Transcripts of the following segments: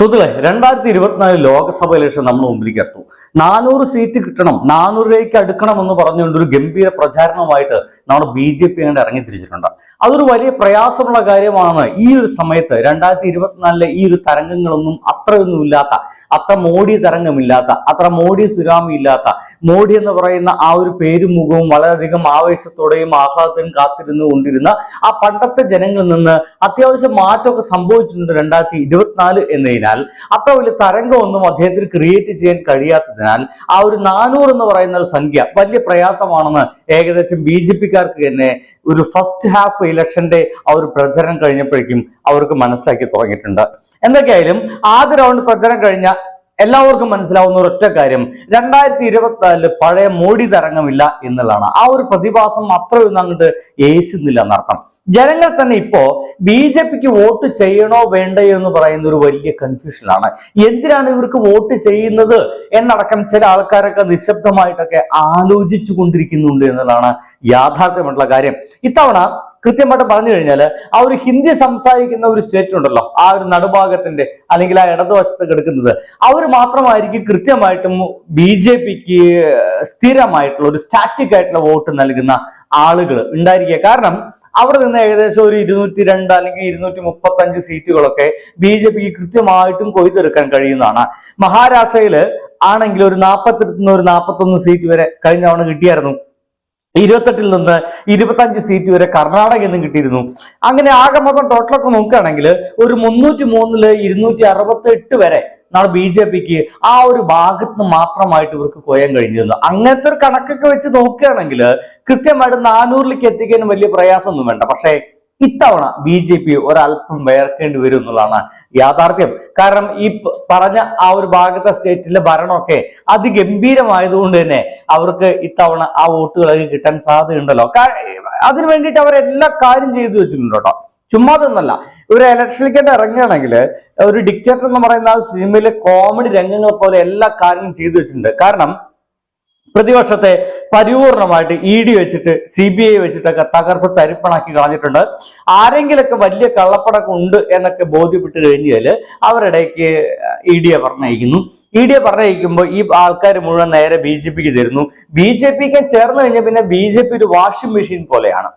സുഹൃത്തുക്കളെ രണ്ടായിരത്തി ഇരുപത്തിനാല് ലോക്സഭ ഇലക്ഷൻ നമ്മൾ മുമ്പിലേക്ക് എത്തും. നാനൂറ് സീറ്റ് കിട്ടണം നാനൂറിലേക്ക് അടുക്കണം എന്ന് പറഞ്ഞുകൊണ്ട് ഒരു ഗംഭീര പ്രചാരണവുമായിട്ട് നമ്മുടെ ബി ജെ പി അങ്ങോട്ട് ഇറങ്ങി തിരിച്ചിട്ടുണ്ട്. അതൊരു വലിയ പ്രയാസമുള്ള കാര്യമാണ് ഈ ഒരു സമയത്ത് രണ്ടായിരത്തി ഇരുപത്തിനാലിലെ ഈ ഒരു തരംഗങ്ങളൊന്നും അത്രയൊന്നും ഇല്ലാത്ത അത്ര മോഡി തരംഗമില്ലാത്ത അത്ര മോഡി സുരാമി ഇല്ലാത്ത മോഡി എന്ന് പറയുന്ന ആ ഒരു പേരും മുഖവും വളരെയധികം ആവേശത്തോടെയും ആഹ്ലാദത്തിനും കാത്തിരുന്നു കൊണ്ടിരുന്ന ആ പണ്ടത്തെ ജനങ്ങളിൽ നിന്ന് അത്യാവശ്യം മാറ്റമൊക്കെ സംഭവിച്ചിട്ടുണ്ട് രണ്ടായിരത്തി ഇരുപത്തിനാല് എന്നതിനാൽ. അത്ര വലിയ തരംഗമൊന്നും അദ്ദേഹത്തിന് ക്രിയേറ്റ് ചെയ്യാൻ കഴിയാത്തതിനാൽ ആ ഒരു നാനൂറ് എന്ന് പറയുന്ന ഒരു സംഖ്യ വലിയ പ്രയാസമാണെന്ന് ഏകദേശം ബി ജെ പിക്കാർക്ക് തന്നെ ഒരു ഫസ്റ്റ് ഹാഫ് ഇലക്ഷന്റെ ആ ഒരു പ്രചരണം കഴിഞ്ഞപ്പോഴേക്കും അവർക്ക് മനസ്സിലാക്കി തുടങ്ങിയിട്ടുണ്ട്. എന്തൊക്കെയായാലും ആദ്യ റൗണ്ട് പ്രചരണം കഴിഞ്ഞ എല്ലാവർക്കും മനസ്സിലാവുന്ന ഒരൊറ്റ കാര്യം. രണ്ടായിരത്തി ഇരുപത്തിനാലിൽ പഴയ മോഡി തരംഗമില്ല എന്നുള്ളതാണ്. ആ ഒരു പ്രതിഭാസം അത്രയൊന്നും അങ്ങോട്ട് ഏശുന്നില്ല എന്നർത്ഥം. ജനങ്ങൾ തന്നെ ഇപ്പോ ബി ജെ പിക്ക് വോട്ട് ചെയ്യണോ വേണ്ടയോ എന്ന് പറയുന്ന ഒരു വലിയ കൺഫ്യൂഷനാണ് എന്തിനാണ് ഇവർക്ക് വോട്ട് ചെയ്യുന്നത് എന്നടക്കം ചില ആൾക്കാരൊക്കെ നിശബ്ദമായിട്ടൊക്കെ ആലോചിച്ചു കൊണ്ടിരിക്കുന്നുണ്ട് എന്നുള്ളതാണ് യാഥാർത്ഥ്യമായിട്ടുള്ള കാര്യം. ഇത്തവണ കൃത്യമായിട്ട് പറഞ്ഞു കഴിഞ്ഞാൽ ആ ഒരു ഹിന്ദി സംസാരിക്കുന്ന ഒരു സ്റ്റേറ്റ് ഉണ്ടല്ലോ. ആ ഒരു നടുഭാഗത്തിന്റെ അല്ലെങ്കിൽ ആ ഇടതുവശത്ത് കിടക്കുന്നത്. അവർ മാത്രമായിരിക്കും കൃത്യമായിട്ടും ബി ജെ പിക്ക് സ്ഥിരമായിട്ടുള്ള ഒരു സ്റ്റാറ്റിക് ആയിട്ടുള്ള വോട്ട് നൽകുന്ന ആളുകൾ ഉണ്ടായിരിക്കുക. കാരണം അവിടെ നിന്ന് ഏകദേശം ഒരു ഇരുന്നൂറ്റി രണ്ട് അല്ലെങ്കിൽ ഇരുന്നൂറ്റി മുപ്പത്തി അഞ്ച് സീറ്റുകളൊക്കെ ബി ജെ പിക്ക് കൃത്യമായിട്ടും കൊയ്തെടുക്കാൻ കഴിയുന്നതാണ്. മഹാരാഷ്ട്രയിൽ ആണെങ്കിൽ ഒരു നാൽപ്പത്തെട്ടിൽ ഒരു നാൽപ്പത്തൊന്ന് സീറ്റ് വരെ കഴിഞ്ഞ തവണ കിട്ടിയായിരുന്നു. ഇരുപത്തെട്ടിൽ നിന്ന് ഇരുപത്തഞ്ച് സീറ്റ് വരെ കർണാടകയിൽ നിന്നും കിട്ടിയിരുന്നു. അങ്ങനെ ആകെ മൊത്തം ടോട്ടലൊക്കെ നോക്കുകയാണെങ്കിൽ ഒരു മുന്നൂറ്റി മൂന്നിൽ ഇരുന്നൂറ്റി അറുപത്തി എട്ട് വരെ നാളെ ബി ജെ പിക്ക് ആ ഒരു ഭാഗത്ത് നിന്ന് മാത്രമായിട്ട് ഇവർക്ക് കൊയ്യാൻ കഴിഞ്ഞിരുന്നു. അങ്ങനത്തെ ഒരു കണക്കൊക്കെ വെച്ച് നോക്കുകയാണെങ്കിൽ കൃത്യമായിട്ട് നാനൂറിലേക്ക് എത്തിക്കാൻ വലിയ പ്രയാസമൊന്നും വേണ്ട. പക്ഷേ ഇത്തവണ ബി ജെ പി ഒരല്പം വേർക്കേണ്ടി വരും എന്നുള്ളതാണ് യാഥാർത്ഥ്യം. കാരണം ഈ പറഞ്ഞ ആ ഒരു ഭാഗത്തെ സ്റ്റേറ്റിലെ ഭരണമൊക്കെ അതിഗംഭീരമായതുകൊണ്ട് തന്നെ അവർക്ക് ഇത്തവണ ആ വോട്ടുകളൊക്കെ കിട്ടാൻ സാധ്യതയുണ്ടല്ലോ. അതിനു വേണ്ടിയിട്ട് അവർ എല്ലാ കാര്യം ചെയ്തു വെച്ചിട്ടുണ്ട് കേട്ടോ. ചുമ്മാതൊന്നല്ല ഒരു ഇലക്ഷനിലേക്ക് ഇറങ്ങുകയാണെങ്കിൽ ഒരു ഡിക്റ്റേറ്റർ എന്ന് പറയുന്ന ആ സിനിമയിലെ കോമഡി രംഗങ്ങൾ പോലെ എല്ലാ കാര്യങ്ങളും ചെയ്തു വെച്ചിട്ടുണ്ട്. കാരണം പ്രതിപക്ഷത്തെ പരിപൂർണമായിട്ട് ഇ ഡി വെച്ചിട്ട് സി ബി ഐ വെച്ചിട്ടൊക്കെ തകർത്ത് തരിപ്പണാക്കി കളഞ്ഞിട്ടുണ്ട്. ആരെങ്കിലൊക്കെ വലിയ കള്ളപ്പടക്കം ഉണ്ട് എന്നൊക്കെ ബോധ്യപ്പെട്ട് കഴിഞ്ഞാൽ അവരിടയ്ക്ക് ഇ ഡിയെ പറഞ്ഞയക്കുന്നു. ഇ ഡിയെ പറഞ്ഞയക്കുമ്പോൾ ഈ ആൾക്കാർ മുഴുവൻ നേരെ ബി ജെ പിക്ക് തരുന്നു ബി ജെ പിക്ക് ചേർന്ന് കഴിഞ്ഞാൽ പിന്നെ ബി ജെ പി ഒരു വാഷിംഗ് മെഷീൻ പോലെയാണ്.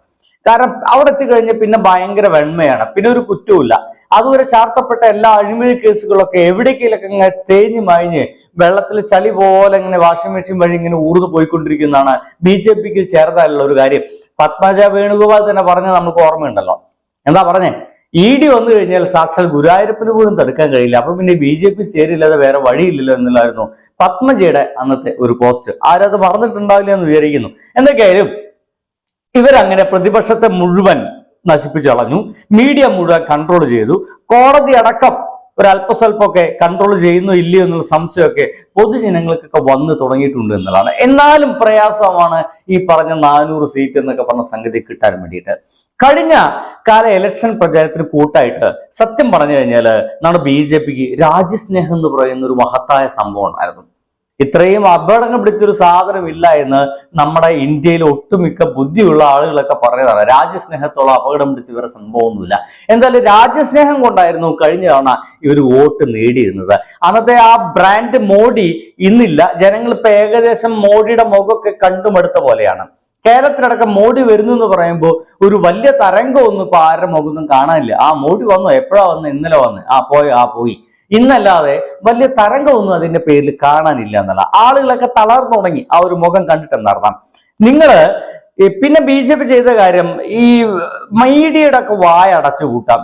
കാരണം അവിടെ എത്തിക്കഴിഞ്ഞാൽ പിന്നെ ഭയങ്കര വെണ്മയാണ്. പിന്നെ ഒരു കുറ്റവുമില്ല. അതുവരെ ചാർത്തപ്പെട്ട എല്ലാ അഴിമതി കേസുകളൊക്കെ എവിടേക്കെങ്കിലൊക്കെ തേഞ്ഞു മാഞ്ഞ് വെള്ളത്തിൽ ചളി പോലെ ഇങ്ങനെ വാഷിംഗ് മെഷീൻ വഴി ഇങ്ങനെ ഊർന്നു പോയിക്കൊണ്ടിരിക്കുന്നതാണ് ബി ജെ പിക്ക് ചേർത്താനുള്ള ഒരു കാര്യം. പത്മജ വേണുഗോപാൽ തന്നെ പറഞ്ഞ നമുക്ക് ഓർമ്മയുണ്ടല്ലോ. എന്താ പറഞ്ഞേ? ഇ ഡി വന്നു കഴിഞ്ഞാൽ സാക്ഷാൽ ഗുരുവായൂരപ്പിന് പോലും തടുക്കാൻ കഴിയില്ല. അപ്പൊ പിന്നെ ബി ജെ പി ചേരില്ലാതെ വേറെ വഴിയില്ലല്ലോ എന്നുള്ളായിരുന്നു പത്മജയുടെ അന്നത്തെ ഒരു പോസ്റ്റ്. ആരും അത് മറന്നിട്ടുണ്ടാവില്ല എന്ന് വിചാരിക്കുന്നു. എന്തൊക്കെയായാലും ഇവരങ്ങനെ പ്രതിപക്ഷത്തെ മുഴുവൻ നശിപ്പിച്ചു കളഞ്ഞു മീഡിയ മുഴുവൻ കൺട്രോൾ ചെയ്തു. കോടതി അടക്കം ഒരു അല്പസ്വല്പമൊക്കെ കൺട്രോൾ ചെയ്യുന്നോ ഇല്ലയോ എന്നുള്ള സംശയമൊക്കെ പൊതുജനങ്ങൾക്കൊക്കെ വന്നു തുടങ്ങിയിട്ടുണ്ട് എന്നുള്ളതാണ്. എന്നാലും പ്രയാസമാണ് ഈ പറഞ്ഞ നാനൂറ് സീറ്റ് എന്നൊക്കെ പറഞ്ഞ സംഗതി കിട്ടാൻ വേണ്ടിയിട്ട്. കഴിഞ്ഞ കാല ഇലക്ഷൻ പ്രചാരത്തിന് കൂട്ടായിട്ട് സത്യം പറഞ്ഞു കഴിഞ്ഞാൽ നമ്മുടെ ബി ജെ പിക്ക് രാജ്യസ്നേഹം എന്ന് പറയുന്ന ഒരു മഹത്തായ സംഭവം ഉണ്ടായിരുന്നു. ഇത്രയും അപകടങ്ങൾ പിടിച്ചൊരു സാധനം ഇല്ല എന്ന് നമ്മുടെ ഇന്ത്യയിൽ ഒട്ടുമിക്ക ബുദ്ധിയുള്ള ആളുകളൊക്കെ പറയുന്നതാണ്. രാജ്യസ്നേഹത്തോളം അപകടം പിടിച്ച് ഇവരെ സംഭവമൊന്നുമില്ല. എന്തായാലും രാജ്യസ്നേഹം കൊണ്ടായിരുന്നു കഴിഞ്ഞ തവണ ഇവർ വോട്ട് നേടിയിരുന്നത്. അന്നത്തെ ആ ബ്രാൻഡ് മോഡി ഇന്നില്ല. ജനങ്ങൾ ഇപ്പൊ ഏകദേശം മോഡിയുടെ മുഖമൊക്കെ കണ്ടുമടുത്ത പോലെയാണ്. കേരളത്തിലടക്കം മോഡി വരുന്നു എന്ന് പറയുമ്പോൾ ഒരു വലിയ തരംഗമൊന്നും ഇപ്പൊ ആരുടെ മുഖമൊന്നും കാണാനില്ല. ആ മോഡി വന്നു? എപ്പോഴാ വന്നു? ഇന്നലെ വന്ന്? ആ പോയി? ആ പോയി. ഇന്നല്ലാതെ വലിയ തരംഗമൊന്നും അതിന്റെ പേരിൽ കാണാനില്ല എന്നല്ല. ആളുകളൊക്കെ തളർന്നു തുടങ്ങി. ആ ഒരു മുഖം കണ്ടിട്ടെന്നർത്ഥം. നിങ്ങൾ പിന്നെ ബി ജെ പി ചെയ്ത കാര്യം ഈ മീഡിയയുടെ ഒക്കെ വായ അടച്ചു കൂട്ടാം.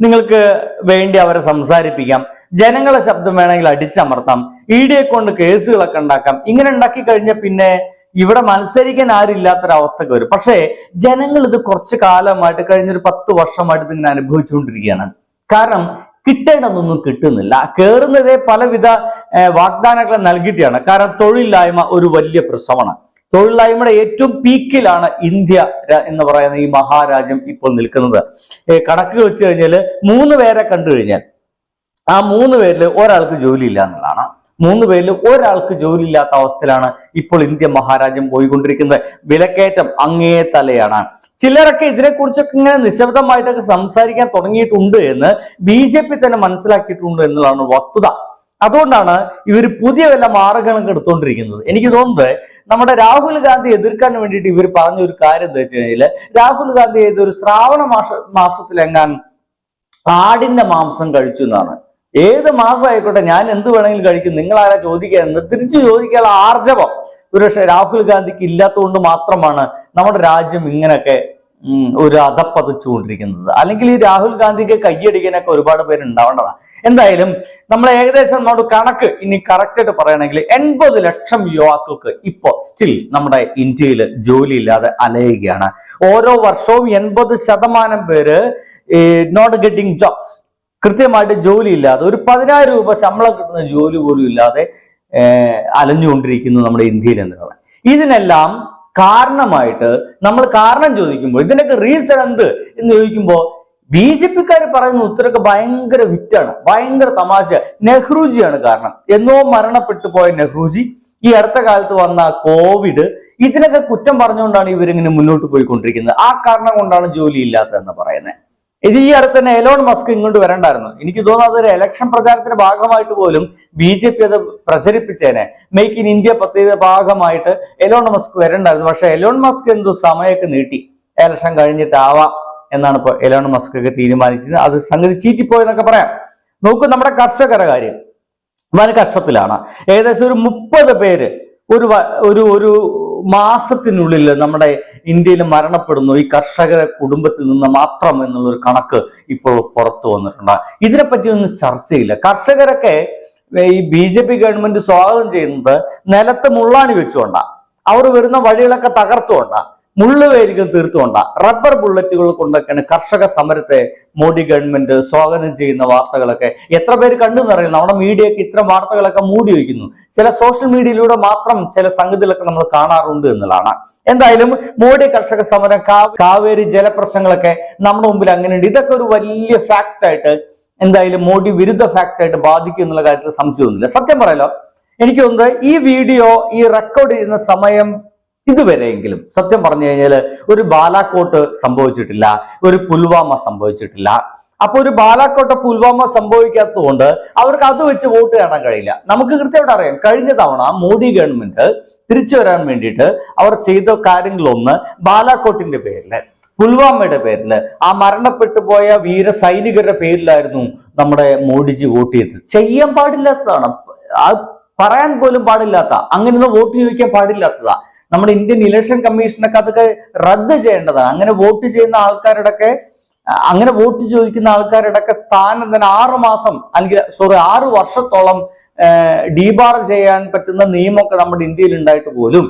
നിങ്ങൾക്ക് വേണ്ടി അവരെ സംസാരിപ്പിക്കാം. ജനങ്ങളെ ശബ്ദം വേണമെങ്കിൽ അടിച്ചമർത്താം. ഇ ഡിയെ കൊണ്ട് കേസുകളൊക്കെ ഉണ്ടാക്കാം. ഇങ്ങനെ ഉണ്ടാക്കി കഴിഞ്ഞാൽ പിന്നെ ഇവിടെ മത്സരിക്കാൻ ആരില്ലാത്തൊരവസ്ഥക്ക് വരും. പക്ഷേ ജനങ്ങൾ ഇത് കുറച്ച് കാലമായിട്ട് കഴിഞ്ഞൊരു പത്ത് വർഷമായിട്ട് ഇതിങ്ങനെ അനുഭവിച്ചുകൊണ്ടിരിക്കുകയാണ്. കാരണം കിട്ടേണ്ടതൊന്നും കിട്ടുന്നില്ല. കയറുന്നതേ പലവിധ വാഗ്ദാനങ്ങൾ നൽകിയിട്ടാണ്. കാരണം തൊഴിലില്ലായ്മ ഒരു വലിയ പ്രശ്നമാണ്. തൊഴിലില്ലായ്മയുടെ ഏറ്റവും പീക്കിലാണ് ഇന്ത്യ എന്ന് പറയുന്ന ഈ മഹാരാജ്യം ഇപ്പോൾ നിൽക്കുന്നത്. കണക്ക് വെച്ച് കഴിഞ്ഞാൽ മൂന്ന് പേരെ കണ്ടു കഴിഞ്ഞാൽ ആ മൂന്ന് പേരിൽ ഒരാൾക്ക് ജോലിയില്ല എന്നുള്ളതാണ്. മൂന്ന് പേരിൽ ഒരാൾക്ക് ജോലിയില്ലാത്ത അവസ്ഥയിലാണ് ഇപ്പോൾ ഇന്ത്യ മഹാരാജ്യം പോയിക്കൊണ്ടിരിക്കുന്നത്. വിലക്കയറ്റം അങ്ങേ തലയാണ്. ചിലരൊക്കെ ഇതിനെക്കുറിച്ചൊക്കെ ഇങ്ങനെ നിശബ്ദമായിട്ടൊക്കെ സംസാരിക്കാൻ തുടങ്ങിയിട്ടുണ്ട് എന്ന് ബി ജെ പി തന്നെ മനസ്സിലാക്കിയിട്ടുണ്ട് എന്നുള്ളതാണ് വസ്തുത. അതുകൊണ്ടാണ് ഇവർ പുതിയ വല്ല മാർഗങ്ങളൊക്കെ എടുത്തുകൊണ്ടിരിക്കുന്നത് എനിക്ക് തോന്നുന്നത് നമ്മുടെ രാഹുൽ ഗാന്ധി എതിർക്കാൻ വേണ്ടിയിട്ട് ഇവർ പറഞ്ഞ ഒരു കാര്യം എന്താ വെച്ച് കഴിഞ്ഞാൽ രാഹുൽ ഗാന്ധി ഏതൊരു ശ്രാവണ മാസ മാസത്തിലെങ്ങാൻ ആടിന്റെ മാംസം കഴിച്ചു എന്നാണ്. ഏത് മാസമായിക്കോട്ടെ ഞാൻ എന്ത് വേണമെങ്കിലും കഴിക്കും നിങ്ങൾ ആരാ ചോദിക്കുക തിരിച്ചു ചോദിക്കാനുള്ള ആർജവം ഒരുപക്ഷെ രാഹുൽ ഗാന്ധിക്ക് ഇല്ലാത്തതുകൊണ്ട് മാത്രമാണ് നമ്മുടെ രാജ്യം ഇങ്ങനെയൊക്കെ ഒരു അതപ്പതിച്ചുകൊണ്ടിരിക്കുന്നത് അല്ലെങ്കിൽ ഈ രാഹുൽ ഗാന്ധിക്ക് കയ്യടിക്കാനൊക്കെ ഒരുപാട് പേര് ഉണ്ടാവേണ്ടതാണ് എന്തായാലും നമ്മൾ ഏകദേശം നമ്മുടെ കണക്ക് ഇനി കറക്റ്റ് ആയിട്ട് എൺപത് ലക്ഷം യുവാക്കൾക്ക് ഇപ്പോൾ സ്റ്റിൽ നമ്മുടെ ഇന്ത്യയിൽ ജോലിയില്ലാതെ അലയുകയാണ്. ഓരോ വർഷവും എൺപത് ശതമാനം പേര് നോട്ട് ഗെറ്റിംഗ് ജോബ്സ് കൃത്യമായിട്ട് ജോലി ഇല്ലാതെ ഒരു പതിനായിരം രൂപ ശമ്പളം കിട്ടുന്ന ജോലി പോലും ഇല്ലാതെ അലഞ്ഞുകൊണ്ടിരിക്കുന്നു നമ്മുടെ ഇന്ത്യയിൽ എന്നുള്ളത്. ഇതിനെല്ലാം കാരണമായിട്ട് നമ്മൾ കാരണം ചോദിക്കുമ്പോൾ ഇതിനൊക്കെ റീസൺ എന്ത് എന്ന് ചോദിക്കുമ്പോൾ ബി ജെ പിക്കാർ പറയുന്ന ഉത്തരമൊക്കെ ഭയങ്കര വിറ്റാണ് ഭയങ്കര തമാശ. നെഹ്റുജിയാണ് കാരണം. എന്നോ മരണപ്പെട്ടു പോയ നെഹ്റുജി ഈ അടുത്ത കാലത്ത് വന്ന കോവിഡ് ഇതിനൊക്കെ കുറ്റം പറഞ്ഞുകൊണ്ടാണ് ഇവരിങ്ങനെ മുന്നോട്ട് പോയിക്കൊണ്ടിരിക്കുന്നത്. ആ കാരണം കൊണ്ടാണ് ജോലി ഇല്ലാത്തതെന്ന് പറയുന്നത്. ഇത് ഈ അടുത്ത് തന്നെ എലോൺ മസ്ക് ഇങ്ങോട്ട് വരണ്ടായിരുന്നു. എനിക്ക് തോന്നുന്നത് അതൊരു ഇലക്ഷൻ പ്രചാരത്തിന്റെ ഭാഗമായിട്ട് പോലും ബി ജെ പി അത് പ്രചരിപ്പിച്ചേനെ. മേക്ക് ഇൻ ഇന്ത്യ പദ്ധതിയുടെ ഭാഗമായിട്ട് എലോൺ മസ്ക് വരണ്ടായിരുന്നു. പക്ഷെ എലോൺ മസ്ക് എന്തു സമയമൊക്കെ നീട്ടി. ഇലക്ഷൻ കഴിഞ്ഞിട്ടാവാം എന്നാണ് ഇപ്പോൾ എലോൺ മസ്ക് ഒക്കെ തീരുമാനിച്ചത് അത് സംഗതി ചീറ്റിപ്പോയെന്നൊക്കെ പറയാം. നോക്കൂ നമ്മുടെ കർഷകരുടെ കാര്യം. വൻ കഷ്ടത്തിലാണ്. ഏകദേശം ഒരു മുപ്പത് പേര് ഒരു ഒരു ഒരു മാസത്തിനുള്ളിൽ നമ്മുടെ ഇന്ത്യയിൽ മരണപ്പെടുന്നു ഈ കർഷക കുടുംബത്തിൽ നിന്ന് മാത്രം എന്നുള്ള ഒരു കണക്ക് ഇപ്പോൾ പുറത്തു വന്നിട്ടുണ്ട്. ഇതിനെപ്പറ്റി ഒന്നും ചർച്ചയില്ല. കർഷകരൊക്കെ ഈ ബി ജെ പി ഗവൺമെന്റ് സ്വാഗതം ചെയ്യുന്നത് നിലത്ത് മുള്ളാണി വെച്ചുകൊണ്ടാണ് അവർ വരുന്ന വഴികളൊക്കെ തകർത്തുകൊണ്ടാ. മുള്ളുവേലികൾ തീർത്തുകൊണ്ട റബ്ബർ ബുള്ളറ്റുകൾ കൊണ്ടൊക്കെയാണ് കർഷക സമരത്തെ മോഡി ഗവൺമെന്റ് സ്വാഗതം ചെയ്യുന്ന വാർത്തകളൊക്കെ എത്ര പേര് കണ്ടു എന്നറിയില്ല. നമ്മുടെ മീഡിയക്ക് ഇത്തരം വാർത്തകളൊക്കെ മൂടി വയ്ക്കുന്നു. ചില സോഷ്യൽ മീഡിയയിലൂടെ മാത്രം ചില സംഗതികളൊക്കെ നമ്മൾ കാണാറുണ്ട് എന്നുള്ളതാണ്. എന്തായാലും മോഡി കർഷക സമരം കാവേരി ജലപ്രശ്നങ്ങളൊക്കെ നമ്മുടെ മുമ്പിൽ അങ്ങനെയുണ്ട്. ഇതൊക്കെ ഒരു വലിയ ഫാക്റ്റ് ആയിട്ട് എന്തായാലും മോഡി വിരുദ്ധ ഫാക്റ്റ് ആയിട്ട് ബാധിക്കും എന്നുള്ള കാര്യത്തിൽ സംശയമൊന്നുമില്ല. സത്യം പറയലോ? എനിക്ക് ഈ വീഡിയോ ഈ റെക്കോർഡ് ചെയ്യുന്ന സമയം ഇതുവരെയെങ്കിലും സത്യം പറഞ്ഞു കഴിഞ്ഞാൽ ഒരു ബാലാക്കോട്ട് സംഭവിച്ചിട്ടില്ല ഒരു പുൽവാമ സംഭവിച്ചിട്ടില്ല. അപ്പൊ ഒരു ബാലാക്കോട്ട് പുൽവാമ സംഭവിക്കാത്തതുകൊണ്ട് അവർക്ക് അത് വെച്ച് വോട്ട് കാണാൻ കഴിയില്ല. നമുക്ക് കൃത്യമായിട്ട് അറിയാം കഴിഞ്ഞ തവണ മോദി ഗവൺമെന്റ് തിരിച്ചു വരാൻ വേണ്ടിയിട്ട് അവർ ചെയ്ത കാര്യങ്ങളൊന്ന് ബാലാക്കോട്ടിന്റെ പേരിൽ പുൽവാമയുടെ പേരിൽ. ആ മരണപ്പെട്ടു പോയ വീര സൈനികരുടെ പേരിലായിരുന്നു നമ്മുടെ മോഡിജി വോട്ട് ചെയ്തത്. ചെയ്യാൻ പാടില്ലാത്തതാണ്. പറയാൻ പോലും പാടില്ലാത്ത അങ്ങനെയൊന്നും വോട്ട് ചോദിക്കാൻ പാടില്ലാത്തതാ. നമ്മുടെ ഇന്ത്യൻ ഇലക്ഷൻ കമ്മീഷനൊക്കെ അതൊക്കെ റദ്ദ് ചെയ്യേണ്ടതാണ് അങ്ങനെ വോട്ട് ചെയ്യുന്ന ആൾക്കാരുടെ ഒക്കെ അങ്ങനെ വോട്ട് ചോദിക്കുന്ന ആൾക്കാരുടെ ഒക്കെ സ്ഥാനം തന്നെ ആറു മാസം അല്ലെങ്കിൽ സോറി ആറു വർഷത്തോളം ഡീബാർ ചെയ്യാൻ പറ്റുന്ന നിയമമൊക്കെ നമ്മുടെ ഇന്ത്യയിൽ ഉണ്ടായിട്ട് പോലും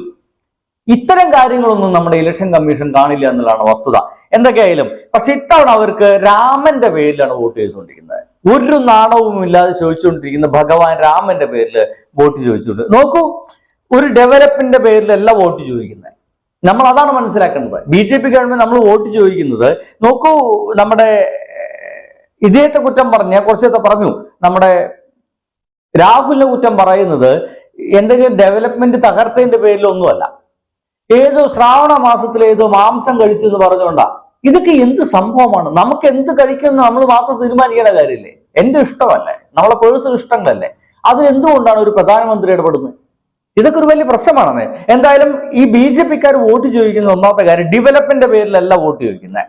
ഇത്തരം കാര്യങ്ങളൊന്നും നമ്മുടെ ഇലക്ഷൻ കമ്മീഷൻ കാണില്ല എന്നുള്ളതാണ് വസ്തുത. എന്തൊക്കെയായാലും പക്ഷെ ഇത്തവണ അവർക്ക് രാമന്റെ പേരിലാണ് വോട്ട് ചെയ്തുകൊണ്ടിരിക്കുന്നത്. ഒരു നാണവും ഇല്ലാതെ ചോദിച്ചുകൊണ്ടിരിക്കുന്ന ഭഗവാൻ രാമന്റെ പേരിൽ വോട്ട് ചോദിച്ചുകൊണ്ട്. നോക്കൂ ഒരു ഡെവലപ്പിന്റെ പേരിലല്ല വോട്ട് ചോദിക്കുന്നത്. നമ്മൾ അതാണ് മനസ്സിലാക്കേണ്ടത്. ബി ജെ പി ഗവൺമെന്റ് നമ്മൾ വോട്ട് ചോദിക്കുന്നത്. നോക്കൂ നമ്മുടെ ഇദ്ദേഹത്തെ കുറ്റം പറഞ്ഞ കുറച്ചൊക്കെ പറഞ്ഞു നമ്മുടെ രാഹുലിന്റെ കുറ്റം പറയുന്നത് എന്തെങ്കിലും ഡെവലപ്മെന്റ് തകർത്തതിന്റെ പേരിലൊന്നുമല്ല. ഏതോ ശ്രാവണ മാസത്തിൽ ഏതോ മാംസം കഴിച്ചു എന്ന് പറഞ്ഞുകൊണ്ടാ. ഇതൊക്കെ എന്ത് സംഭവമാണ്? നമുക്ക് എന്ത് കഴിക്കുന്ന നമ്മൾ മാത്രം തീരുമാനിക്കേണ്ട കാര്യമില്ലേ? എന്റെ ഇഷ്ടമല്ലേ? നമ്മളെ പേഴ്സണൽ ഇഷ്ടങ്ങളല്ലേ? അതിലെന്തുകൊണ്ടാണ് ഒരു പ്രധാനമന്ത്രി ഇടപെടുന്നത്? ഇതൊക്കെ ഒരു വലിയ പ്രശ്നമാണെന്ന്. എന്തായാലും ഈ ബി ജെ പിക്കാർ വോട്ട് ചോദിക്കുന്ന ഒന്നാമത്തെ കാര്യം ഡെവലപ്മെന്റിന്റെ പേരിലല്ല വോട്ട് ചോദിക്കുന്നത്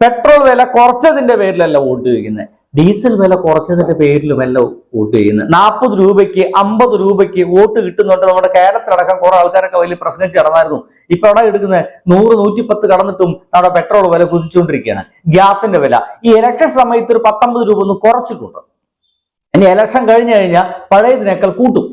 പെട്രോൾ വില കുറച്ചതിന്റെ പേരിലല്ല വോട്ട് ചോദിക്കുന്നത് ഡീസൽ വില കുറച്ചതിന്റെ പേരിലുമല്ല വോട്ട് ചെയ്യുന്നത് നാൽപ്പത് രൂപയ്ക്ക് അമ്പത് രൂപയ്ക്ക് വോട്ട് കിട്ടുന്നുണ്ട്. നമ്മുടെ കേരളത്തിലടക്കം കുറെ ആൾക്കാരൊക്കെ വലിയ പ്രശ്നം ചേർന്നായിരുന്നു. ഇപ്പൊ അവിടെ എടുക്കുന്നത് നൂറ് നൂറ്റിപ്പത്ത് കടന്നിട്ടും നമ്മുടെ പെട്രോൾ വില കുതിച്ചുകൊണ്ടിരിക്കുകയാണ്. ഗ്യാസിന്റെ വില. ഈ ഇലക്ഷൻ സമയത്ത് ഒരു പത്തൊമ്പത് രൂപ ഒന്ന് കുറച്ചിട്ടുണ്ട്. ഇനി ഇലക്ഷൻ കഴിഞ്ഞു കഴിഞ്ഞാൽ പഴയതിനേക്കാൾ കൂട്ടും.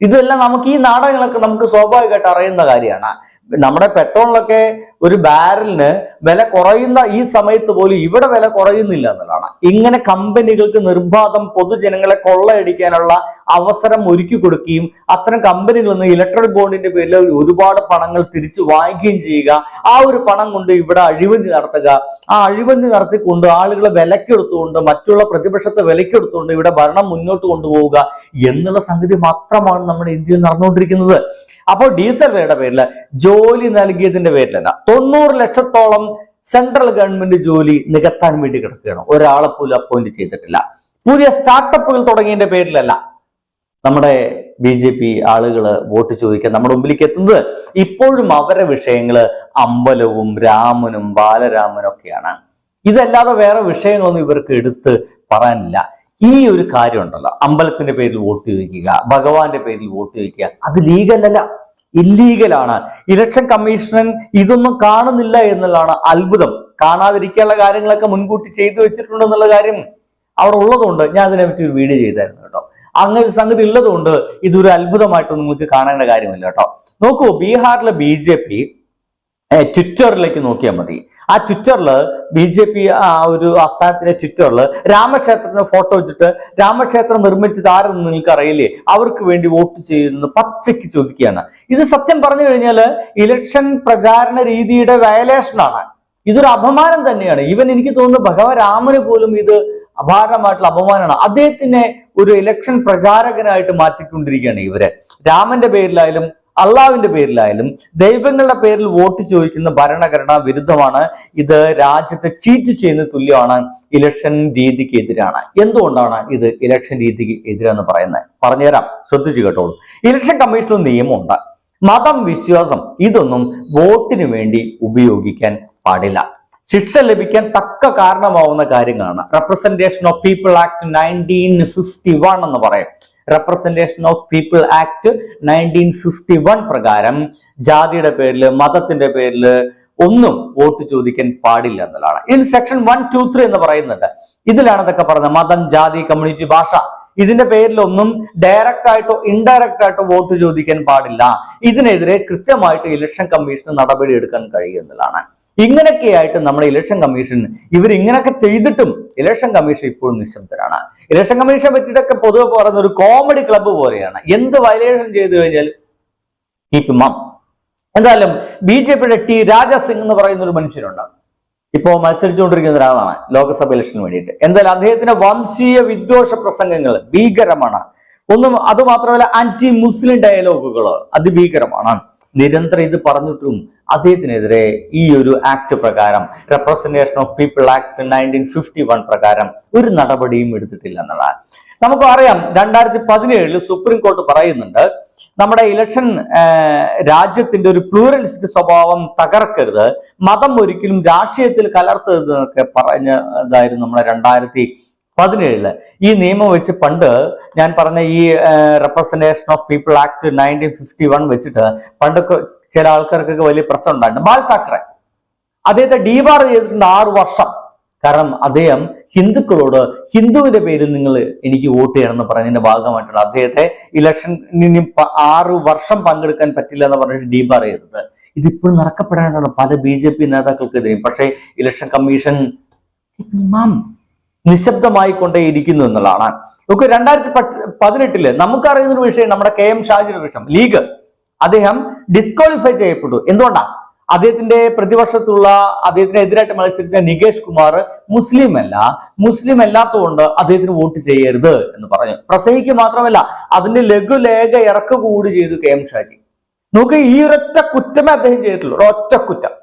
ഇതെല്ലാം നമുക്ക് ഈ നാടകങ്ങളൊക്കെ നമുക്ക് സ്വാഭാവികമായിട്ട് അറിയുന്ന കാര്യമാണ്. നമ്മുടെ പെട്രോളിനൊക്കെ ഒരു ബാരലിന് വില കുറയുന്ന ഈ സമയത്ത് പോലും ഇവിടെ വില കുറയുന്നില്ല എന്നുള്ളതാണ്. ഇങ്ങനെ കമ്പനികൾക്ക് നിർബാധം പൊതുജനങ്ങളെ കൊള്ളയടിക്കാനുള്ള അവസരം ഒരുക്കി കൊടുക്കുകയും അത്തരം കമ്പനികളിൽ നിന്ന് ഇലക്ട്രിക് ബോണ്ടിന്റെ പേരിൽ ഒരുപാട് പണങ്ങൾ തിരിച്ചു വാങ്ങിക്കുകയും ചെയ്യുക. ആ ഒരു പണം കൊണ്ട് ഇവിടെ അഴിമതി നടത്തുക. ആ അഴിമതി നടത്തിക്കൊണ്ട് ആളുകളെ വിലക്കെടുത്തുകൊണ്ട് മറ്റുള്ള പ്രതിപക്ഷത്തെ വിലക്കെടുത്തുകൊണ്ട് ഇവിടെ ഭരണം മുന്നോട്ട് കൊണ്ടുപോവുക എന്നുള്ള സംഗതി മാത്രമാണ് നമ്മുടെ ഇന്ത്യയിൽ നടന്നുകൊണ്ടിരിക്കുന്നത്. അപ്പോൾ ഡീസൽ വിലയുടെ പേരിൽ ജോലി നൽകിയതിന്റെ പേരിലല്ല. തൊണ്ണൂറ് ലക്ഷത്തോളം സെൻട്രൽ ഗവൺമെന്റ് ജോലി നികത്താൻ വേണ്ടി കിടക്കുകയാണ്. ഒരാളെ പോലും അപ്പോയിന്റ് ചെയ്തിട്ടില്ല. പുതിയ സ്റ്റാർട്ടപ്പുകൾ തുടങ്ങിയതിന്റെ പേരിലല്ല നമ്മുടെ ബി ജെ പി ആളുകൾ വോട്ട് ചോദിക്കാൻ നമ്മുടെ മുമ്പിലേക്ക് എത്തുന്നത്. ഇപ്പോഴും അവരെ വിഷയങ്ങൾ അമ്പലവും രാമനും ബാലരാമനും ഒക്കെയാണ്. ഇതല്ലാതെ വേറെ വിഷയങ്ങളൊന്നും ഇവർക്ക് എടുത്ത് പറയാനില്ല. ഈ ഒരു കാര്യം ഉണ്ടല്ലോ. അമ്പലത്തിന്റെ പേരിൽ വോട്ട് ചോദിക്കുക ഭഗവാന്റെ പേരിൽ വോട്ട് ചോദിക്കുക അത് ലീഗലല്ല ഇല്ലീഗലാണ് ഇലക്ഷൻ കമ്മീഷൻ ഇതൊന്നും കാണുന്നില്ല എന്നുള്ളതാണ് അത്ഭുതം. കാണാതിരിക്കാനുള്ള കാര്യങ്ങളൊക്കെ മുൻകൂട്ടി ചെയ്തു വെച്ചിട്ടുണ്ട് എന്നുള്ള കാര്യം അവിടെ ഉള്ളതുകൊണ്ട് ഞാൻ അതിനെ പറ്റി ഒരു വീഡിയോ ചെയ്തായിരുന്നു കേട്ടോ. അങ്ങനെ ഒരു സംഗതി ഉള്ളതുകൊണ്ട് ഇതൊരു അത്ഭുതമായിട്ട് നിങ്ങൾക്ക് കാണേണ്ട കാര്യമില്ല കേട്ടോ. നോക്കൂ ബീഹാറിലെ ബി ജെ പി ട്വിറ്ററിലേക്ക് നോക്കിയാൽ മതി. ആ ട്വിറ്ററിൽ ബി ജെ പി ആ ഒരു ആസ്ഥാനത്തിന്റെ ട്വിറ്ററിൽ രാമക്ഷേത്രത്തിന്റെ ഫോട്ടോ വെച്ചിട്ട് രാമക്ഷേത്രം നിർമ്മിച്ചത് ആരെന്ന് നിങ്ങൾക്ക് അറിയില്ലേ? അവർക്ക് വേണ്ടി വോട്ട് ചെയ്യുന്നത് പച്ചയ്ക്ക് ചോദിക്കുകയാണ്. ഇത് സത്യം പറഞ്ഞു കഴിഞ്ഞാൽ ഇലക്ഷൻ പ്രചാരണ രീതിയുടെ വയലേഷനാണ്. ഇതൊരു അപമാനം തന്നെയാണ്. ഈവൻ എനിക്ക് തോന്നുന്നു ഭഗവാൻ രാമന് പോലും ഇത് അപാരമായിട്ടുള്ള അപമാനമാണ്. അദ്ദേഹത്തിനെ ഒരു ഇലക്ഷൻ പ്രചാരകനായിട്ട് മാറ്റിക്കൊണ്ടിരിക്കുകയാണ് ഇവർ. രാമന്റെ പേരിലായാലും അള്ളാവിന്റെ പേരിലായാലും ദൈവങ്ങളുടെ പേരിൽ വോട്ട് ചോദിക്കുന്ന ഭരണഘടനാ വിരുദ്ധമാണ്. ഇത് രാജ്യത്തെ ചീറ്റ് ചെയ്യുന്ന തുല്യമാണ്. ഇലക്ഷൻ രീതിക്ക് എതിരാണ്. എന്തുകൊണ്ടാണ് ഇത് ഇലക്ഷൻ രീതിക്ക് എതിരെന്ന് പറയുന്നത്? പറഞ്ഞുതരാം. ശ്രദ്ധിച്ചു കേട്ടോളൂ. ഇലക്ഷൻ കമ്മീഷനിൽ നിയമമുണ്ട്. മതം വിശ്വാസം ഇതൊന്നും വോട്ടിന് വേണ്ടി ഉപയോഗിക്കാൻ പാടില്ല. ശിക്ഷ ലഭിക്കാൻ തക്ക കാരണമാവുന്ന കാര്യങ്ങളാണ്. Representation of people act nineteen fifty one എന്ന് പറയും. Representation of people act nineteen fifty one പ്രകാരം ജാതിയുടെ പേരിൽ മതത്തിന്റെ പേരിൽ ഒന്നും വോട്ട് ചോദിക്കാൻ പാടില്ല എന്നുള്ളതാണ്. In section one two three എന്ന് പറയുന്നുണ്ട് ഇതിലാണ് ഇതൊക്കെ പറയുന്നത് മതം ജാതി കമ്മ്യൂണിറ്റി ഭാഷ. ഇതിന്റെ പേരിലൊന്നും ഡയറക്റ്റ് ആയിട്ടോ ഇൻഡയറക്റ്റ് ആയിട്ടോ വോട്ട് ചോദിക്കാൻ പാടില്ല. ഇതിനെതിരെ കൃത്യമായിട്ട് ഇലക്ഷൻ കമ്മീഷന് നടപടി എടുക്കാൻ കഴിയുന്നതാണ് ഇങ്ങനെയൊക്കെയായിട്ട് നമ്മുടെ ഇലക്ഷൻ കമ്മീഷൻ ഇവർ ഇങ്ങനെയൊക്കെ ചെയ്തിട്ടും ഇലക്ഷൻ കമ്മീഷൻ ഇപ്പോഴും നിശബ്ദരാണ്. ഇലക്ഷൻ കമ്മീഷനെ പറ്റിയിട്ടൊക്കെ പൊതുവെ പറയുന്ന ഒരു കോമഡി ക്ലബ്ബ് പോലെയാണ്. എന്ത് വയലേഷൻ ചെയ്തു കഴിഞ്ഞാൽ കീപ്പ് മം എന്തായാലും ബി ജെ പിയുടെ ടി രാജസിംഗ് എന്ന് പറയുന്ന ഒരു മനുഷ്യനുണ്ട് ഇപ്പോ മത്സരിച്ചുകൊണ്ടിരിക്കുന്ന ഒരാളാണ് ലോക്സഭ ഇലക്ഷന് വേണ്ടിയിട്ട്. എന്തായാലും അദ്ദേഹത്തിന്റെ വംശീയ വിദ്വേഷ പ്രസംഗങ്ങൾ ഭീകരമാണ്. ഒന്നും അത് മാത്രമല്ല ആന്റി മുസ്ലിം ഡയലോഗുകൾ അതിഭീകരമാണ്. നിരന്തരം ഇത് പറഞ്ഞിട്ടും അദ്ദേഹത്തിനെതിരെ ഈ ഒരു ആക്ട് പ്രകാരം representation of people act nineteen fifty one പ്രകാരം ഒരു നടപടിയും എടുത്തിട്ടില്ല എന്നുള്ളതാണ് നമുക്ക് അറിയാം രണ്ടായിരത്തി പതിനേഴിൽ സുപ്രീം കോർട്ട് പറയുന്നുണ്ട് നമ്മുടെ ഇലക്ഷൻ രാജ്യത്തിന്റെ ഒരു പ്ലൂറലിസ്റ്റ് സ്വഭാവം തകർക്കരുത്. മതം ഒരിക്കലും രാഷ്ട്രീയത്തിൽ കലർത്തരുത് എന്നൊക്കെ പറഞ്ഞതായിരുന്നു നമ്മുടെ രണ്ടായിരത്തി പതിനേഴിൽ ഈ നിയമം വെച്ച് പണ്ട് ഞാൻ പറഞ്ഞ ഈ representation of people act nineteen fifty one വെച്ചിട്ട് പണ്ടൊക്കെ ചില ആൾക്കാർക്കൊക്കെ വലിയ പ്രശ്നം ഉണ്ടായിരുന്നു ബാൽ താക്കറെ അദ്ദേഹത്തെ ഡീബാർ ചെയ്തിട്ടുണ്ട് ആറു വർഷം. കാരണം അദ്ദേഹം ഹിന്ദുക്കളോട് ഹിന്ദുവിന്റെ പേരിൽ നിങ്ങൾ എനിക്ക് വോട്ട് ചെയ്യണമെന്ന് പറഞ്ഞതിന്റെ ഭാഗമായിട്ടുള്ള അദ്ദേഹത്തെ ഇലക്ഷനിന് ആറു വർഷം പങ്കെടുക്കാൻ പറ്റില്ല എന്ന് പറഞ്ഞിട്ട് ഡീബാർ ചെയ്തത്. ഇതിപ്പോഴും നടക്കപ്പെടാനാണ് പല ബി ജെ പി നേതാക്കൾക്കെതിരെയും. പക്ഷേ ഇലക്ഷൻ കമ്മീഷൻ നിശബ്ദമായി കൊണ്ടേയിരിക്കുന്നു എന്നുള്ളതാണ്. നമുക്ക് രണ്ടായിരത്തി പതിനെട്ടിൽ നമുക്കറിയുന്ന ഒരു വിഷയം നമ്മുടെ കെ എം ഷാജിയുടെ വിഷയം. ലീഗ്. അദ്ദേഹം ഡിസ്ക്വാളിഫൈ ചെയ്യപ്പെട്ടു. എന്തുകൊണ്ടാണ് അദ്ദേഹത്തിന്റെ പ്രതിപക്ഷത്തുള്ള അദ്ദേഹത്തിനെതിരായിട്ട് മത്സരിക്കുന്ന നികേഷ് കുമാർ മുസ്ലിം അല്ല മുസ്ലിം അല്ലാത്തതുകൊണ്ട് അദ്ദേഹത്തിന് വോട്ട് ചെയ്യരുത് എന്ന് പറഞ്ഞു. പ്രസംഗിക്ക് മാത്രമല്ല അതിന്റെ ലഘുലേഖ ഇറക്കു കൂടി ചെയ്തു കെ എം ഷാജി. നോക്ക് ഈ ഒരൊറ്റ കുറ്റമേ അദ്ദേഹം ചെയ്തിട്ടുള്ളൂ. ഒരൊറ്റ കുറ്റം.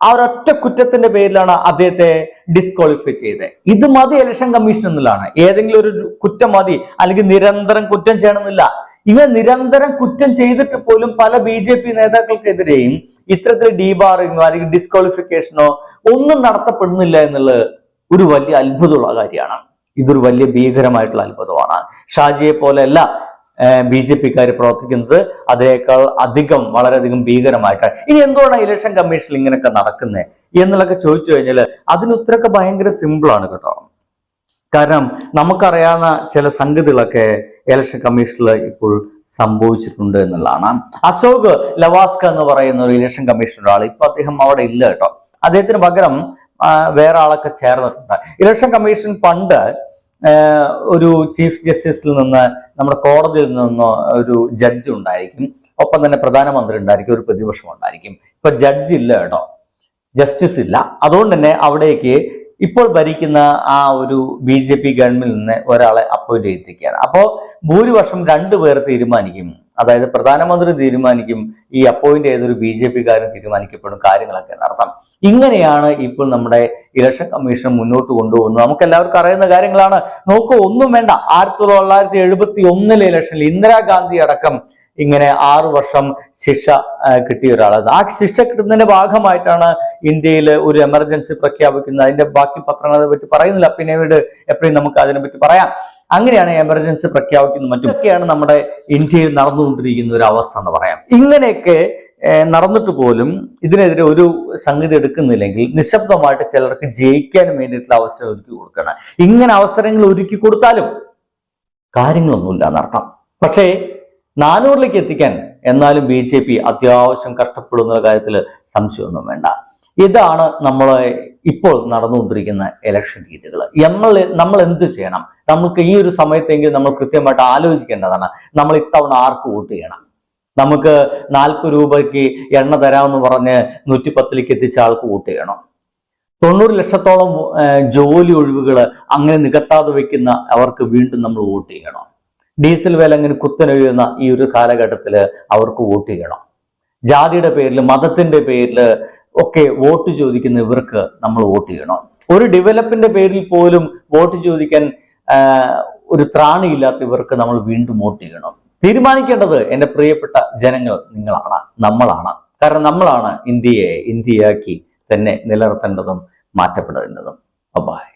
ആ ഒരൊറ്റ കുറ്റത്തിന്റെ പേരിലാണ് അദ്ദേഹത്തെ ഡിസ്ക്വാളിഫൈ ചെയ്തത്. ഇത് മതി ഇലക്ഷൻ കമ്മീഷൻ എന്നുള്ളതാണ് ഏതെങ്കിലും ഒരു കുറ്റം മതി അല്ലെങ്കിൽ നിരന്തരം കുറ്റം ചെയ്യണമെന്നില്ല. ഇങ്ങനെ നിരന്തരം കുറ്റം ചെയ്തിട്ട് പോലും പല ബി ജെ പി നേതാക്കൾക്കെതിരെയും ഇത്തരത്തിൽ ഡീബാറിങ്ങോ അല്ലെങ്കിൽ ഡിസ്ക്വാളിഫിക്കേഷനോ ഒന്നും നടത്തപ്പെടുന്നില്ല എന്നുള്ളത് ഒരു വലിയ അത്ഭുതമുള്ള കാര്യമാണ്. ഇതൊരു വലിയ ഭീകരമായിട്ടുള്ള അത്ഭുതമാണ്. ഷാജിയെ പോലെയല്ല ബി ജെ പിക്കാർ പ്രവർത്തിക്കുന്നത് അതിനേക്കാൾ അധികം വളരെയധികം ഭീകരമായിട്ടാണ്. ഇനി എന്തുകൊണ്ടാണ് ഇലക്ഷൻ കമ്മീഷനിൽ ഇങ്ങനെയൊക്കെ നടക്കുന്നത് എന്നുള്ളതൊക്കെ ചോദിച്ചു കഴിഞ്ഞാൽ അതിനുത്തരൊക്കെ ഭയങ്കര സിമ്പിളാണ് കേട്ടോ. കാരണം നമുക്കറിയാവുന്ന ചില സംഗതികളൊക്കെ ഇലക്ഷൻ കമ്മീഷനിൽ ഇപ്പോൾ സംഭവിച്ചിട്ടുണ്ട് എന്നുള്ളതാണ്. അശോക് ലവാസ്ക എന്ന് പറയുന്ന ഒരു ഇലക്ഷൻ കമ്മീഷണർ ആൾ ഇപ്പൊ അദ്ദേഹം അവിടെ ഇല്ല കേട്ടോ. അദ്ദേഹത്തിന് പകരം വേറെ ആളൊക്കെ ചേർന്നിട്ടുണ്ട്. ഇലക്ഷൻ കമ്മീഷൻ പണ്ട് ഒരു ചീഫ് ജസ്റ്റിസിൽ നിന്ന് നമ്മുടെ കോടതിയിൽ നിന്ന് ഒരു ജഡ്ജ് ഉണ്ടായിരിക്കും. ഒപ്പം തന്നെ പ്രധാനമന്ത്രി ഉണ്ടായിരിക്കും ഒരു പ്രതിപക്ഷം ഉണ്ടായിരിക്കും. ഇപ്പൊ ജഡ്ജ് ഇല്ല കേട്ടോ. ജസ്റ്റിസ് ഇല്ല. അതുകൊണ്ട് തന്നെ അവിടേക്ക് ഇപ്പോൾ ഭരിക്കുന്ന ആ ഒരു ബി ജെ പി ഗവൺമെന്റിൽ നിന്ന് ഒരാളെ അപ്പോയിന്റ് ചെയ്തിരിക്കുകയാണ്. അപ്പോൾ ഭൂരിപക്ഷം രണ്ടു പേർ തീരുമാനിക്കും. അതായത് പ്രധാനമന്ത്രി തീരുമാനിക്കും ഈ അപ്പോയിന്റ് ചെയ്തൊരു ബി ജെ പിക്കാരൻ തീരുമാനിക്കപ്പെടും കാര്യങ്ങളൊക്കെ നടത്താം ഇങ്ങനെയാണ് ഇപ്പോൾ നമ്മുടെ ഇലക്ഷൻ കമ്മീഷൻ മുന്നോട്ട് കൊണ്ടുപോകുന്നത്. നമുക്ക് എല്ലാവർക്കും അറിയുന്ന കാര്യങ്ങളാണ്. നോക്കൂ ഒന്നും വേണ്ട. ആയിരത്തി തൊള്ളായിരത്തി എഴുപത്തി ഒന്നിലെ ഇലക്ഷനിൽ ഇന്ദിരാഗാന്ധി അടക്കം ഇങ്ങനെ ആറു വർഷം ശിക്ഷ കിട്ടിയ ഒരാളാണ്. ആ ശിക്ഷ കിട്ടുന്നതിന്റെ ഭാഗമായിട്ടാണ് ഇന്ത്യയിൽ ഒരു എമർജൻസി പ്രഖ്യാപിക്കുന്നത്. അതിന്റെ ബാക്കി പത്രങ്ങളെ പറ്റി പറയുന്നില്ല. പിന്നീട് എപ്പോഴും നമുക്ക് അതിനെ പറ്റി പറയാം. അങ്ങനെയാണ് എമർജൻസി പ്രഖ്യാപിക്കുന്നത് മറ്റൊക്കെയാണ് നമ്മുടെ ഇന്ത്യയിൽ നടന്നുകൊണ്ടിരിക്കുന്ന ഒരു അവസ്ഥ എന്ന് പറയാം. ഇങ്ങനെയൊക്കെ നടന്നിട്ട് പോലും ഇതിനെതിരെ ഒരു സംഗതി എടുക്കുന്നില്ലെങ്കിൽ നിശബ്ദമായിട്ട് ചിലർക്ക് ജയിക്കാൻ വേണ്ടിയിട്ടുള്ള അവസരം ഒരുക്കി കൊടുക്കണം. ഇങ്ങനെ അവസരങ്ങൾ ഒരുക്കി കൊടുത്താലും കാര്യങ്ങളൊന്നുമില്ല എന്നർത്ഥം. പക്ഷേ നാനൂറിലേക്ക് എത്തിക്കാൻ. എന്നാലും ബി ജെ പി അത്യാവശ്യം കഷ്ടപ്പെടുന്ന കാര്യത്തിൽ സംശയമൊന്നും വേണ്ട. ഇതാണ് നമ്മൾ ഇപ്പോൾ നടന്നുകൊണ്ടിരിക്കുന്ന ഇലക്ഷൻ രീതികൾ നമ്മൾ നമ്മൾ എന്ത് ചെയ്യണം? നമുക്ക് ഈ ഒരു സമയത്തെങ്കിലും നമ്മൾ കൃത്യമായിട്ട് ആലോചിക്കേണ്ടതാണ്. നമ്മൾ ഇത്തവണ ആർക്ക് വോട്ട് ചെയ്യണം? നമുക്ക് നാൽപ്പത് രൂപയ്ക്ക് എണ്ണ തരാമെന്ന് പറഞ്ഞ് നൂറ്റി പത്തിലേക്ക് എത്തിച്ച ആൾക്ക് വോട്ട് ചെയ്യണം? തൊണ്ണൂറ് ലക്ഷത്തോളം ജോലി ഒഴിവുകൾ അങ്ങനെ നികത്താതെ വെക്കുന്ന അവർക്ക് വീണ്ടും നമ്മൾ വോട്ട് ചെയ്യണം? ഡീസൽ വില അങ്ങനെ കുത്തനൊഴിയുന്ന ഈ ഒരു കാലഘട്ടത്തിൽ അവർക്ക് വോട്ട് ചെയ്യണം. ജാതിയുടെ പേരിൽ മതത്തിന്റെ പേരിൽ ഒക്കെ വോട്ട് ചോദിക്കുന്ന ഇവർക്ക് നമ്മൾ വോട്ട് ചെയ്യണം. ഒരു ഡെവലപ്പിന്റെ പേരിൽ പോലും വോട്ട് ചോദിക്കാൻ ഒരു ത്രാണിയില്ലാത്ത ഇവർക്ക് നമ്മൾ വീണ്ടും വോട്ട് ചെയ്യണം. തീരുമാനിക്കേണ്ടത് എന്റെ പ്രിയപ്പെട്ട ജനങ്ങൾ നിങ്ങളാണ് നമ്മളാണ്. കാരണം നമ്മളാണ് ഇന്ത്യയെ ഇന്ത്യയാക്കി തന്നെ നിലനിർത്തേണ്ടതും മാറ്റപ്പെടേണ്ടതും ബൈ